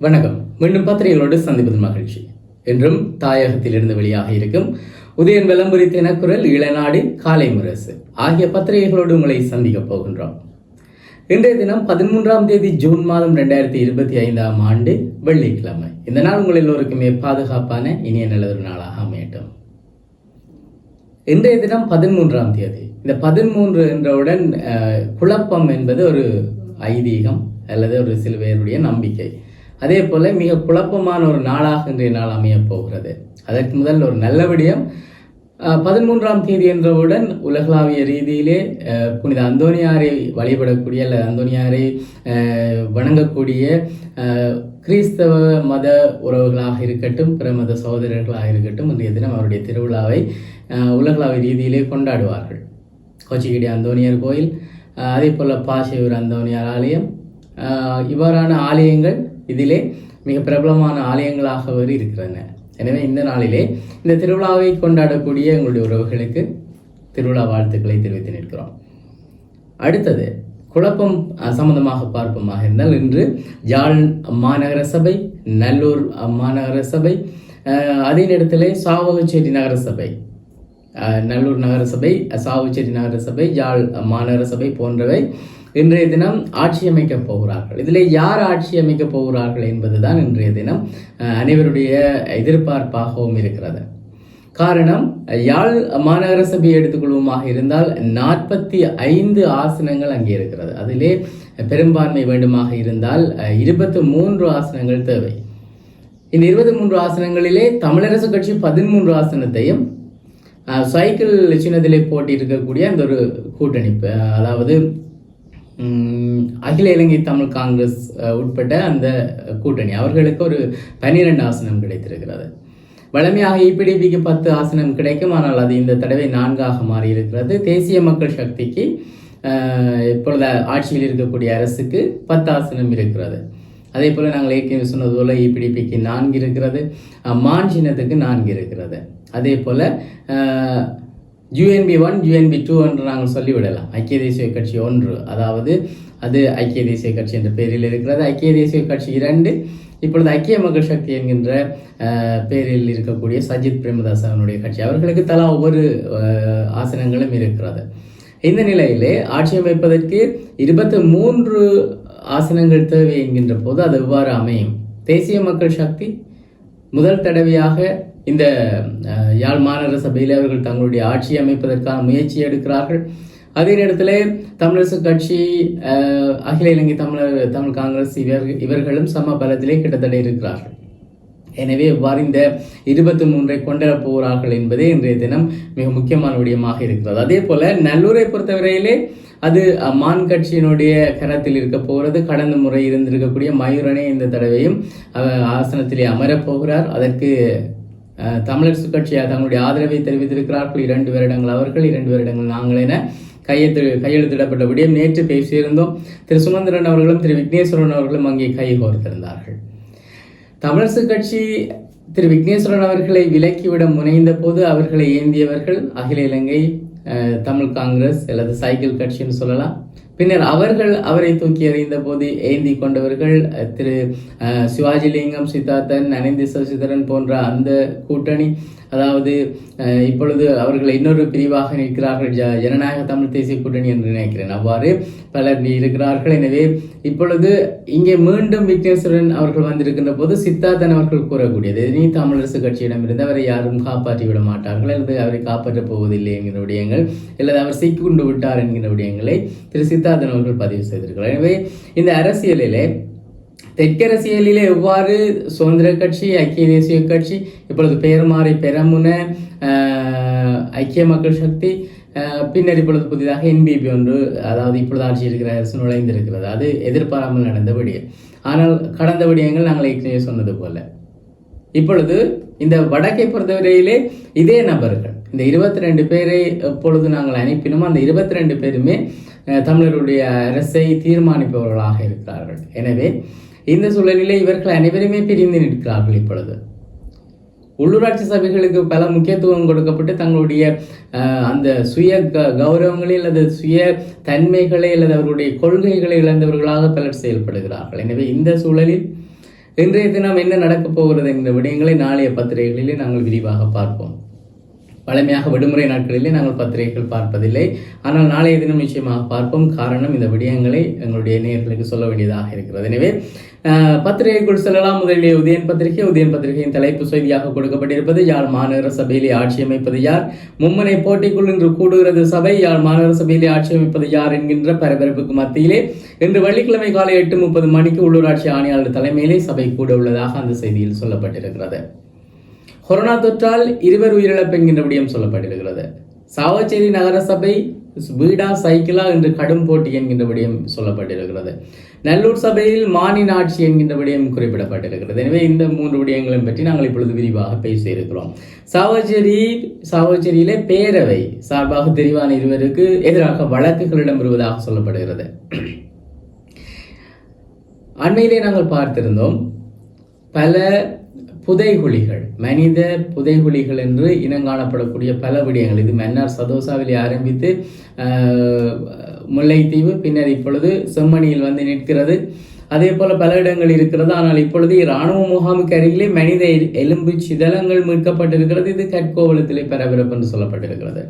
வணக்கம். மீண்டும் பத்திரிகைகளோடு சந்திப்பது மகிழ்ச்சி. என்றும் தாயகத்திலிருந்து வெளியாக இருக்கும் உதயன் விளம்பரி தினக்குரல் இளநாடு காலை முரசு ஆகிய பத்திரிகைகளோடு உங்களை சந்திக்கப் போகின்றோம். இன்றைய தினம் பதிமூன்றாம் தேதி ஜூன் மாதம் ரெண்டாயிரத்தி இருபத்தி ஐந்தாம் ஆண்டு வெள்ளிக்கிழமை. இந்த நாள் உங்கள் எல்லோருக்குமே பாதுகாப்பான இனிய நல்லதொரு நாளாக அமையட்டும். இன்றைய தினம் பதிமூன்றாம் தேதி. இந்த பதிமூன்று என்றவுடன் அஹ், குழப்பம் என்பது ஒரு ஐதீகம் அல்லது ஒரு சில பேருடைய நம்பிக்கை. அதே போல் மிக குழப்பமான ஒரு நாளாக இன்றைய நாள் அமையப் போகிறது. அதற்கு முதல் ஒரு நல்ல விடயம். பதிமூன்றாம் தேதி என்றவுடன் உலகளாவிய ரீதியிலே புனித அந்தோனியாரை வழிபடக்கூடிய அல்லது அந்தோனியாரை வணங்கக்கூடிய கிறிஸ்தவ மத உறவுகளாக இருக்கட்டும் பிற மத சகோதரர்களாக இருக்கட்டும் இன்றைய தினம் அவருடைய திருவிழாவை உலகளாவிய ரீதியிலே கொண்டாடுவார்கள். கோச்சிக்கிடி அந்தோனியார் கோயில் அதே போல் பாசியூர் அந்தோனியார் ஆலயம் இவ்வாறான ஆலயங்கள் இதிலே மிக பிரபலமான ஆலயங்களாக வேறு இருக்கிறன எனவே இந்த நாளிலே இந்த திருவிழாவை கொண்டாடக்கூடிய எங்களுடைய உறவுகளுக்கு திருவிழா வாழ்த்துக்களை தெரிவித்து நிற்கிறோம். அடுத்தது குழப்பம் சம்பந்தமாக பார்ப்போமாக இருந்தால் இன்று ஜாழ் மாநகர சபை நல்லூர் மாநகர சபை அதே நேரத்தில் சாவகச்சேரி நகர சபை. நல்லூர் நகரசபை சாவுச்சேரி நகரசபை யாழ் ஜாழ் மாநகர சபை போன்றவை இன்றைய தினம் ஆட்சி அமைக்க போகிறார்கள். இதில் யார் ஆட்சி அமைக்க போகிறார்கள் என்பதுதான் இன்றைய தினம் அனைவருடைய எதிர்பார்ப்பாகவும் இருக்கிறது. காரணம் யாழ் மாநகர சபையை எடுத்துக்கொள்வோமாக இருந்தால் நாற்பத்தி ஐந்து ஆசனங்கள் அங்கே இருக்கிறது. அதிலே பெரும்பான்மை வேண்டுமாக இருந்தால் இருபத்தி மூன்று ஆசனங்கள் தேவை. இந்த இருபத்தி மூன்று ஆசனங்களிலே தமிழரசு கட்சி பதிமூன்று ஆசனத்தையும் சைக்கிள் சின்னத்திலே போட்டியிருக்கக்கூடிய அந்த ஒரு கூட்டணி அதாவது அகில இலங்கை தமிழ் காங்கிரஸ் உட்பட்ட அந்த கூட்டணி. அவர்களுக்கு ஒரு பன்னிரெண்டு ஆசனம் கிடைத்திருக்கிறது. வழமையாக இபிடிபிக்கு பத்து ஆசனம் கிடைக்கும். ஆனால் அது இந்த தடவை நான்காக மாறி இருக்கிறது தேசிய மக்கள் சக்திக்கு இப்பொழுது ஆட்சியில் இருக்கக்கூடிய அரசுக்கு பத்து ஆசனம் இருக்கிறது. அதே போல் நாங்கள் ஏற்கனவே சொன்னது போல் இபிடிபிக்கு நான்கு இருக்கிறது. மான் சின்னத்துக்கு நான்கு இருக்கிறது. அதே போல் யூஎன்பி ஒன் யூஎன்பி டூ என்று நாங்கள் சொல்லிவிடலாம். ஐக்கிய தேசிய கட்சி ஒன்று அதாவது அது ஐக்கிய தேசிய கட்சி என்ற பெயரில் இருக்கிறது. ஐக்கிய தேசிய கட்சி இரண்டு இப்பொழுது ஐக்கிய மக்கள் சக்தி என்கின்ற பேரில் பெயரில் இருக்கக்கூடிய சஜித் பிரேமதாஸ் அவனுடைய கட்சி. அவர்களுக்கு தலா ஒவ்வொரு ஆசனங்களும் இருக்கிறது. இந்த நிலையிலே ஆட்சி அமைப்பதற்கு இருபத்தி மூன்று ஆசனங்கள் தேவை என்கின்ற போது அது எவ்வாறு அமையும்? தேசிய மக்கள் சக்தி முதல் தடவையாக இந்த யாழ் மாநகர சபையில் அவர்கள் தங்களுடைய ஆட்சி அமைப்பதற்கான முயற்சி எடுக்கிறார்கள். அதே நேரத்தில் தமிழரசு கட்சி அகில இலங்கை தமிழர் தமிழ் காங்கிரஸ் இவர் இவர்களும் சம பலத்திலே கிட்டத்தட்ட இருக்கிறார்கள். எனவே இவ்வாறு இந்த இருபத்தி மூன்றை கொண்டுவரப் போகிறார்கள் என்பதே இன்றைய தினம் மிக முக்கியமான விடயமாக இருக்கிறது. அதே போல நல்லூரை பொறுத்தவரையிலே அது மான் கட்சியினுடைய கரத்தில் இருக்க போகிறது. கடந்த முறை இருந்திருக்கக்கூடிய மயூரனே இந்த தடவையும் அவர் ஆசனத்திலே அமரப் போகிறார். அதற்கு தமிழரசு கட்சியாக தங்களுடைய ஆதரவை தெரிவித்திருக்கிறார்கள் இரண்டு வருடங்கள் அவர்கள் இரண்டு வருடங்கள் நாங்கள் என கையெழுத்து கையெழுத்திடப்பட்ட விடயம் நேற்று பேசியிருந்தோம் திரு சுமந்திரன் அவர்களும் திரு விக்னேஸ்வரன் அவர்களும் அங்கே கைகோர்த்திருந்தார்கள் தமிழரசு கட்சி திரு விக்னேஸ்வரன் அவர்களை விலக்கிவிட முனைந்த போது அவர்களை ஏந்தியவர்கள் அகில இலங்கை அஹ், தமிழ் காங்கிரஸ் அல்லது சைக்கிள் கட்சின்னு சொல்லலாம். பின்னர் அவர்கள் அவரை தூக்கி எறிந்த போது ஏந்தி கொண்டவர்கள் திரு சிவாஜிலிங்கம் சித்தார்த்தன் அனிந்தி சசிதரன் போன்ற அந்த கூட்டணி அதாவது இப்பொழுது அவர்கள் இன்னொரு பிரிவாக நிற்கிறார்கள். ஜ ஜனநாயக தமிழ் தேசிய கூட்டணி என்று நினைக்கிறேன். அவ்வாறு பலர் இருக்கிறார்கள். எனவே இப்பொழுது இங்கே மீண்டும் விக்னேஸ்வரன் அவர்கள் வந்திருக்கின்ற போது சித்தார்த்தன் அவர்கள் கூறக்கூடியது இனி தமிழரசு கட்சியிடமிருந்து அவரை யாரும் காப்பாற்றி விட மாட்டார்கள். அல்லது அவரை காப்பாற்றப் போவதில்லை என்கிற விடயங்கள் அல்லது அவர் சிக்கொண்டு விட்டார் என்கிற விடயங்களை திரு சித்தார்த்தன் அவர்கள் பதிவு செய்திருக்கிறார். எனவே இந்த அரசியலிலே தெற்கரசியலிலே எவ்வாறு சுதந்திர கட்சி ஐக்கிய தேசிய கட்சி இப்பொழுது பெயர் மாறி பெரமுன ஐக்கிய மக்கள் சக்தி பின்னர் இப்பொழுது புதிதாக என்பிபி ஒன்று அதாவது இப்பொழுது ஆட்சி இருக்கிற அரசு நுழைந்திருக்கிறது. அது எதிர்பாராமல் நடந்த விடயம். ஆனால் கடந்த விடயங்கள் நாங்கள் ஏற்கனவே சொன்னது போல. இப்பொழுது இந்த வடக்கை பொறுத்தவரையிலே இதே நபர்கள் இந்த இருபத்தி ரெண்டு பேரை எப்பொழுது நாங்கள் அனுப்பினோம். அந்த இருபத்தி ரெண்டு பேருமே தமிழருடைய அரசை தீர்மானிப்பவர்களாக இருக்கிறார்கள். எனவே இந்த சூழலிலே இவர்கள் அனைவருமே பிரிந்து நிற்கிறார்கள் இப்பொழுது. உள்ளூராட்சி சபைகளுக்கு பல முக்கியத்துவம் கொடுக்கப்பட்டு தங்களுடைய அந்த சுய க- கௌரவங்களை அல்லது சுய தன்மைகளை அல்லது அவர்களுடைய கொள்கைகளை இழந்தவர்களாக பலர் செயல்படுகிறார்கள். எனவே இந்த சூழலில் இன்றைய தினம் என்ன நடக்கப் போகிறது என்ற விடயங்களை நாளைய பத்திரிகைகளிலே நாங்கள் விரிவாக பார்ப்போம். வழமையாக விடுமுறை நாட்களிலே நாங்கள் பத்திரிகைகள் பார்ப்பதில்லை. ஆனால் நாளைய தினம் நிச்சயமாக பார்ப்போம். காரணம் இந்த விடயங்களை எங்களுடைய நேயர்களுக்கு சொல்ல வேண்டியதாக இருக்கிறது. எனவே பத்திரிகைக்குள் செல்லலாம். முதலிலே உதயன் பத்திரிகை உதயன் பத்திரிகையின் தலைப்பு செய்தியாக கொடுக்கப்பட்டிருப்பது யாழ் மாநகர சபையிலே ஆட்சி அமைப்பது யார்? மும்முனை போட்டிக்குள் இன்று கூடுகிறது சபை யாழ் மாநகர சபையிலே ஆட்சி அமைப்பது யார் என்கின்ற பரபரப்புக்கு மத்தியிலே இன்று வெள்ளிக்கிழமை காலை எட்டு முப்பது மணிக்கு உள்ளூராட்சி ஆணையாளர் தலைமையிலே சபை கூட உள்ளதாக அந்த செய்தியில் சொல்லப்பட்டிருக்கிறது. கொரோனா தொற்றால் இருவர் உயிரிழப்பு என்கின்ற விடயம் சொல்லப்பட்டிருக்கிறது. சாவச்சேரி நகரசபை வீடா சைக்கிளா என்று கடும் போட்டி என்கின்ற விடயம் சொல்லப்பட்டிருக்கிறது. நல்லூர் சபையில் மாநில ஆட்சி என்கின்ற விடயம் குறிப்பிடப்பட்டிருக்கிறது. எனவே இந்த மூன்று விடயங்களையும் பற்றி நாங்கள் இப்பொழுது விரிவாக பேசியிருக்கிறோம் சாவச்சேரி சாவச்சேரியிலே பேரவை சார்பாக தெரிவான இருவருக்கு எதிராக வழக்குகள் இடம்பெறுவதாக சொல்லப்படுகிறது. அண்மையிலே நாங்கள் பார்த்திருந்தோம் பல புதைகுழிகள். மனித புதைகுழிகள் என்று இனங்காணப்படக்கூடிய பல விடயங்கள். இது மன்னார் சதோசாவிலே ஆரம்பித்து முல்லைத்தீவு பின்னர் இப்பொழுது செம்மணியில் வந்து நிற்கிறது. அதே போல பல இடங்கள் இருக்கிறது. ஆனால் இப்பொழுது இராணுவ முகாமுக்கு அருகிலே மனித எலும்பு சிதலங்கள் மீட்கப்பட்டிருக்கிறது. இது கற்கோவலத்திலே பரபரப்பு என்று சொல்லப்பட்டிருக்கிறது.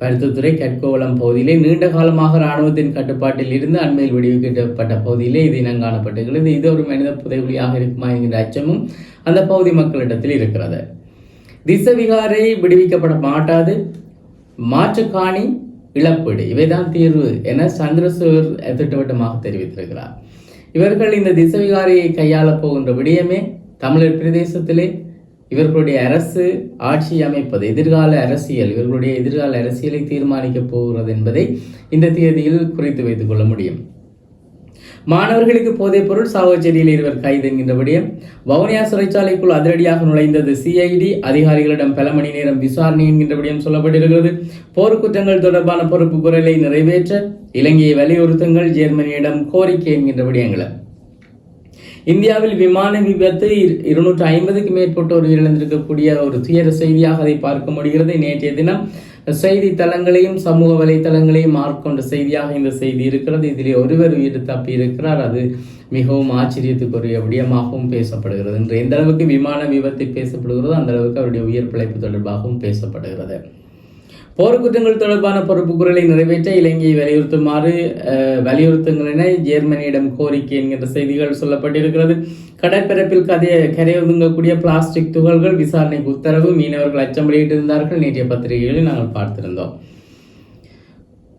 பருத்தத்துறை கட்கோவளம் பகுதியிலே நீண்ட காலமாக இராணுவத்தின் கட்டுப்பாட்டில் இருந்து அண்மையில் விடுவிக்கப்பட்ட பகுதியிலே இது இனம் இது ஒரு மனித புதைகுழியாக இருக்குமா என்கிற அச்சமும் அந்த பகுதி மக்களிடத்தில் இருக்கிறது. திசவிகாரை விடுவிக்கப்பட மாட்டாது. மாற்றுக்காணி இழப்பீடு. இவைதான் தீர்வு என சந்திரசூர் திட்டவட்டமாக தெரிவித்திருக்கிறார். இவர்கள் இந்த திசவிகாரியை கையாளப் போகின்ற விடயமே தமிழர் பிரதேசத்திலே இவர்களுடைய அரசு ஆட்சி அமைப்பது எதிர்கால அரசியல் இவர்களுடைய எதிர்கால அரசியலை தீர்மானிக்கப் போகிறது என்பதை இந்த தேதியில் குறித்து வைத்துக் கொள்ள முடியும். மாணவர்களுக்கு போதைப் பொருள் சாவச்சேரியில் இருவர் கைது என்கின்ற விடயம் வவுனியா சிறைச்சாலைக்குள் அதிரடியாக நுழைந்தது சிஐடி அதிகாரிகளிடம் பல மணி நேரம் விசாரணை என்கின்ற விடயம் சொல்லப்பட்டிருக்கிறது. போர்க்குற்றங்கள் தொடர்பான பொறுப்பு குரலை நிறைவேற்ற இலங்கையை வலியுறுத்துங்கள் ஜெர்மனியிடம் கோரிக்கை என்கின்ற விடயங்களை. இந்தியாவில் விமான விபத்து இரு- இருநூற்று ஐம்பதுக்கு மேற்பட்டோர் உயிரிழந்திருக்கக்கூடிய ஒரு துயர செய்தியாக அதை பார்க்க முடிகிறது. நேற்றைய தினம் செய்தித்தளங்களையும் சமூக வலைத்தளங்களையும் மார்க்கொண்ட செய்தியாக இந்த செய்தி இருக்கிறது. இதிலே ஒருவர் உயிர் தப்பி இருக்கிறார். அது மிகவும் ஆச்சரியத்துக்குரிய விடயமாகவும் பேசப்படுகிறது. என்று எந்த அளவுக்கு விமான விபத்து பேசப்படுகிறதோ அந்த அளவுக்கு அவருடைய உயிர் பிழைப்பு தொடர்பாகவும் பேசப்படுகிறது. போர்க்குற்றங்கள் தொடர்பான பொறுப்பு குரலை நிறைவேற்ற இலங்கையை வலியுறுத்துமாறு அஹ், வலியுறுத்துங்கள் என ஜெர்மனியிடம் கோரிக்கை என்கின்ற செய்திகள் சொல்லப்பட்டிருக்கிறது. கடற்பரப்பில் கதைய கரையொதுங்கக்கூடிய பிளாஸ்டிக் துகள்கள் விசாரணைக்கு உத்தரவு மீனவர்கள் அச்சம் வெளியிட்டிருந்தார்கள். நேற்றைய பத்திரிகைகளில் நாங்கள் பார்த்திருந்தோம்.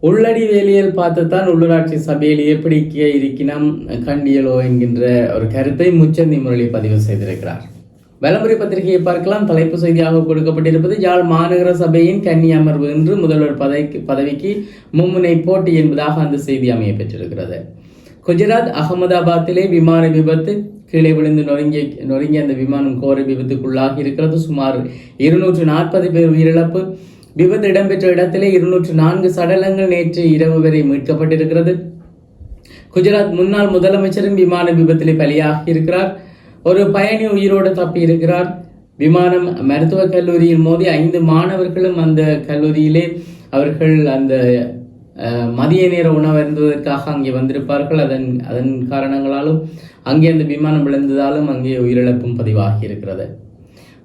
உள்ளடி வேலியல் பார்த்துத்தான் உள்ளூராட்சி சபையில் எப்படி இருக்கினம் கண்டியலோ என்கின்ற ஒரு கருத்தை முச்சந்தி முரளி பதிவு செய்திருக்கிறார். விளம்பர பத்திரிகையை பார்க்கலாம். தலைப்பு செய்தியாக கொடுக்கப்பட்டிருப்பது யாழ் மாநகர சபையின் கன்னி அமர்வு என்று முதல்வர் பதவிக்கு பதவிக்கு மும்முனை போட்டி என்பதாக அந்த செய்தி அமைய பெற்றிருக்கிறது. குஜராத் அகமதாபாத்திலே விமான விபத்து கீழே விழுந்து நொறுங்கிய நொறுங்கிய அந்த விமானம் கோர விபத்துக்குள்ளாகி இருக்கிறது. சுமார் இருநூற்று நாற்பது பேர் உயிரிழப்பு. விபத்து இடம்பெற்ற இடத்திலே இருநூற்று நான்கு சடலங்கள் நேற்று இரவு வரை மீட்கப்பட்டிருக்கிறது. குஜராத் முன்னாள் முதலமைச்சரும் விமான விபத்திலே பலியாகி இருக்கிறார். ஒரு பயணி உயிரோடு தப்பி இருக்கிறார். விமானம் மருத்துவக் கல்லூரியில் மோதி ஐந்து மாணவர்களும் அந்த கல்லூரியிலே அவர்கள் அந்த அஹ், மதிய நேர உணவருந்துவதற்காக அங்கே வந்திருப்பார்கள். அதன் அதன் காரணங்களாலும் அங்கே அந்த விமானம் விழுந்ததாலும் அங்கே உயிரிழப்பும் பதிவாகி இருக்கிறது.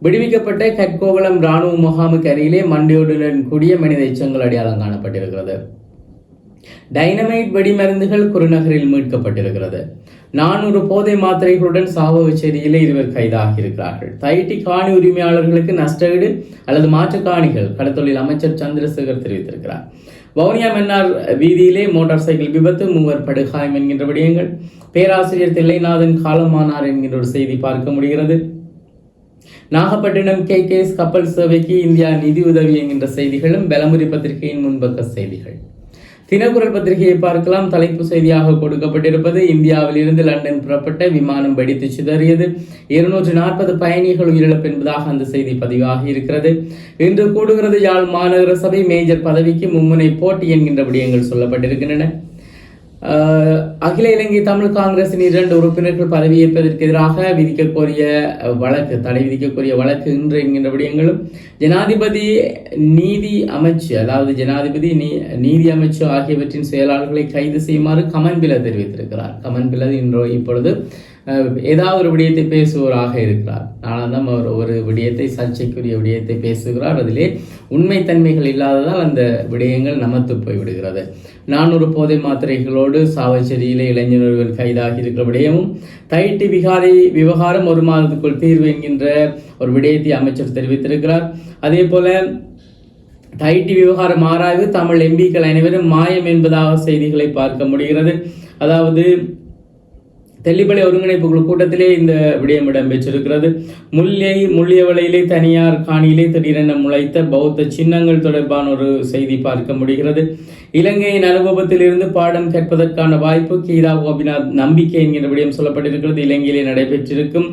விடுவிக்கப்பட்ட கற்கோவளம் இராணுவ முகாமுக்கு அருகிலே மண்டையோடுடன் கூடிய மனித எச்சங்கள் அடையாளம் காணப்பட்டிருக்கிறது. டைனமைட் வெடிமருந்துகள் குருநகரில் மீட்கப்பட்டிருக்கிறது. நானூறு போதை மாத்திரைகளுடன் சாவகச்சேரியிலே இருவர் கைதாகி இருக்கிறார்கள் தைட்டி காணி உரிமையாளர்களுக்கு நஷ்டஈடு அல்லது மாற்று காணிகள் கடத்தொழில் அமைச்சர் சந்திரசேகர் தெரிவித்திருக்கிறார். வவுனியா மன்னார் வீதியிலே மோட்டார் சைக்கிள் விபத்து மூவர் படுகாயம் என்கின்ற விடயங்கள் பேராசிரியர் தில்லைநாதன் காலமானார் என்கின்ற ஒரு செய்தி பார்க்க முடிகிறது. நாகப்பட்டினம் கே கேஸ் கப்பல் சேவைக்கு இந்தியா நிதி உதவி என்கின்ற செய்திகளும் பெலமுரி பத்திரிகையின் முன்பக்க செய்திகள். தினக்குரல் பத்திரிகையை பார்க்கலாம். தலைப்பு செய்தியாக கொடுக்கப்பட்டிருப்பது இந்தியாவில் இருந்து லண்டன் புறப்பட்ட விமானம் வெடித்து சிதறியது. இருநூற்று நாற்பது பயணிகள் உயிரிழப்பு என்பதாக அந்த செய்தி பதிவாக இருக்கிறது. இன்று கூடுகிறது யாழ் மாநகர சபை மேஜர் பதவிக்கு மும்முனை போட்டி என்கின்ற விடயங்கள் சொல்லப்பட்டிருக்கின்றன. அகில இலங்கை தமிழ் காங்கிரசின் இரண்டு உறுப்பினர்கள் பதவியேற்பதற்கு எதிராக விதிக்கக்கூடிய வழக்கு தடை விதிக்கக்கூடிய வழக்கு இன்று என்கின்ற விடயங்களும் ஜனாதிபதி நீதி அமைச்சு அதாவது ஜனாதிபதி நீ நீதி அமைச்சு ஆகியவற்றின் செயலாளர்களை கைது செய்யுமாறு கமன்பில தெரிவித்திருக்கிறார். கமன்பில இன்றோ இன்று இப்பொழுது ஏதாவது ஒரு விடயத்தை பேசுவோராக இருக்கிறார். நாளாந்தம் அவர் ஒரு விடயத்தை சர்ச்சைக்குரிய விடயத்தை பேசுகிறார். அதிலே உண்மைத்தன்மைகள் இல்லாததால் அந்த விடயங்கள் நமத்து போய்விடுகிறது. நானூறு போதை மாத்திரைகளோடு சாவச்சேரியிலே இளைஞர்கள் கைதாகி இருக்கிற விடயமும் தைட்டி விகாரி விவகாரம் ஒரு மாதத்துக்குள் தீர்வு என்கின்ற ஒரு விடயத்தை அமைச்சர் தெரிவித்திருக்கிறார். அதே போல தைட்டி விவகாரம் ஆராய்வு தமிழ் எம்பிக்கள் அனைவரும் மாயம் என்பதாக செய்திகளை பார்க்க முடிகிறது. அதாவது தெல்லிப்பளை ஒருங்கிணைப்பு குழு கூட்டத்திலே இந்த விடயம் இடம்பெற்றிருக்கிறது. முல்லை முள்ளியவளையிலே தனியார் காணியிலே திடீரென முளைத்த பௌத்த சின்னங்கள் தொடர்பான ஒரு செய்தி பார்க்க முடிகிறது. இலங்கையின் அனுபவத்திலிருந்து பாடம் கற்பதற்கான வாய்ப்பு கீதா கோபிநாத் நம்பிக்கை என்கிற விடயம் சொல்லப்பட்டிருக்கிறது. இலங்கையிலே நடைபெற்றிருக்கும்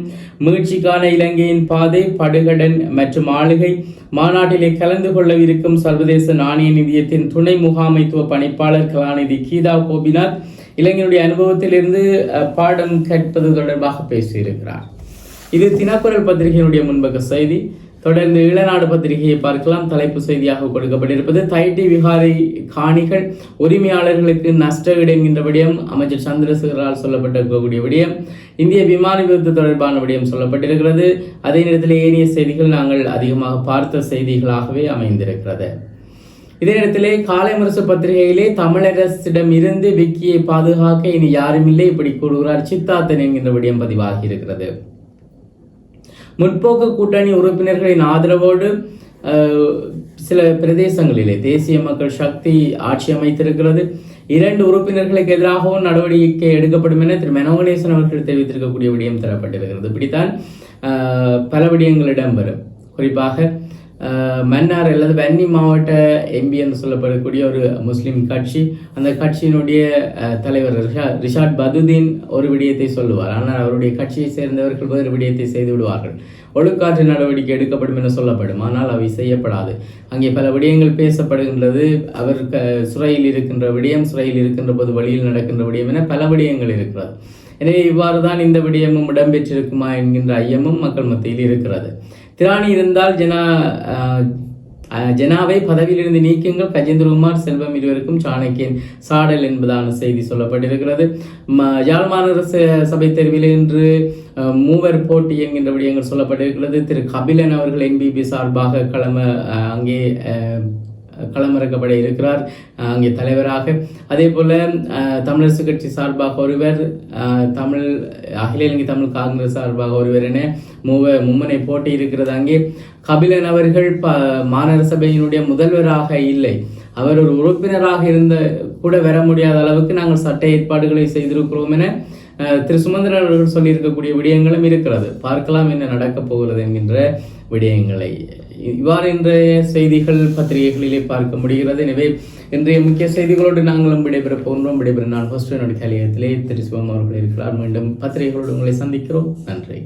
மீழ்ச்சிக்கான இலங்கையின் பாதை படுகடன் மற்றும் ஆளுகை மாநாட்டிலே கலந்து கொள்ளவிருக்கும் சர்வதேச நாணய நிதியத்தின் துணை முகாமைத்துவ பணிப்பாளர் கலாநிதி கீதா கோபிநாத் இளைஞனுடைய அனுபவத்திலிருந்து அஹ், பாடம் கற்பது தொடர்பாக பேசியிருக்கிறார். இது தினக்குரல் பத்திரிகையினுடைய முன்பக்க செய்தி. தொடர்ந்து இளநாடு பத்திரிகையை பார்க்கலாம். தலைப்பு செய்தியாக கொடுக்கப்பட்டிருப்பது தைட்டி விகாரை காணிகள் உரிமையாளர்களுக்கு நஷ்ட ஈடு என்கின்ற விடயம் அமைச்சர் சந்திரசேகரால் சொல்லப்பட்டிருக்கக்கூடிய விடயம் இந்திய விமான விபத்து தொடர்பான விடயம் சொல்லப்பட்டிருக்கிறது. அதே நேரத்தில் ஏனைய செய்திகள் நாங்கள் அதிகமாக பார்த்த செய்திகளாகவே அமைந்திருக்கிறது. இதே நேரத்திலே காலை முரசு பத்திரிகையிலே தமிழரசிடம் இருந்து விக்கியை பாதுகாக்க இனி யாருமில்லை இப்படி கூறுகிறார் சித்தார்த்தன் என்கின்ற விடயம் பதிவாகி இருக்கிறது. முற்போக்கு கூட்டணி உறுப்பினர்களின் ஆதரவோடு சில பிரதேசங்களிலே தேசிய மக்கள் சக்தி ஆட்சி அமைத்திருக்கிறது. இரண்டு உறுப்பினர்களுக்கு எதிராகவும் நடவடிக்கை எடுக்கப்படும் என திரு மெனோகணேசன் அவர்கள் தெரிவித்திருக்கக்கூடிய விடயம் தரப்பட்டிருக்கிறது. இப்படித்தான் பல விடயங்கள் இடம்பெறும். குறிப்பாக மன்னார் அல்லது வன்னி மாவட்ட எம்பி என்று சொல்லப்படக்கூடிய ஒரு முஸ்லீம் கட்சி. அந்த கட்சியினுடைய தலைவர் ரிஷா- ரிஷாட் பதுதீன் ஒரு விடயத்தை சொல்லுவார். ஆனால் அவருடைய கட்சியை சேர்ந்தவர்கள் வேறு விடயத்தை செய்து விடுவார்கள். ஒழுக்காற்று நடவடிக்கை எடுக்கப்படும் என சொல்லப்படும். ஆனால் அவை செய்யப்படாது. அங்கே பல விடயங்கள் பேசப்படுகின்றது. அவர் சுரையில் சிறையில் இருக்கின்ற விடயம் சிறையில் இருக்கின்ற போது வழியில் நடக்கின்ற விடயம் என பல விடயங்கள் இருக்கிறது. எனவே இவ்வாறு தான் இந்த விடயமும் இடம்பெற்றிருக்குமா என்கின்ற ஐயமும் மக்கள் மத்தியில் இருக்கிறது. திராணி இருந்தால் ஜனா ஜனாவை பதவியிலிருந்து நீக்குங்கள். கஜேந்திரகுமார் செல்வம் இருவருக்கும் சாணக்கியன் சாடல் என்பதான செய்தி சொல்லப்பட்டிருக்கிறது. ம- யாழ் மாநகர சபை தேர்வில் இன்று மூவர் போட்டி என்கின்ற விடயங்கள் சொல்லப்பட்டிருக்கிறது. திரு கபிலன் அவர்கள் என்பிபி சார்பாக களம அங்கே களமிறக்கப்பட இருக்கிறார். அங்கே தலைவராக. அதே போல் தமிழரசு கட்சி சார்பாக ஒருவர் தமிழ் அகில இலங்கை தமிழ் காங்கிரஸ் சார்பாக ஒருவர் என மூவ மும்முனை போட்டி இருக்கிறது அங்கே கபிலன் அவர்கள் ப மாநகர சபையினுடைய முதல்வராக இல்லை. அவர் ஒரு உறுப்பினராக இருந்த கூட வர முடியாத அளவுக்கு நாங்கள் சட்ட ஏற்பாடுகளை செய்திருக்கிறோம் என திரு சுமந்திரன் அவர்கள் சொல்லியிருக்கக்கூடிய விடயங்களும் இருக்கிறது. பார்க்கலாம் என்ன நடக்கப் போகிறது என்கின்ற விடயங்களை. இவ்வாறு இன்றைய செய்திகள் பத்திரிகைகளிலே பார்க்க முடிகிறது. எனவே இன்றைய முக்கிய செய்திகளோடு நாங்களும் விடைபெற போன்றோம் விடைபெற நான் ஃபர்ஸ்ட் என்னுடைய கலையத்திலே திரு சிவம் அவர்கள் இருக்கிறார். மீண்டும் பத்திரிகைகளோடு உங்களை சந்திக்கிறோம். நன்றி.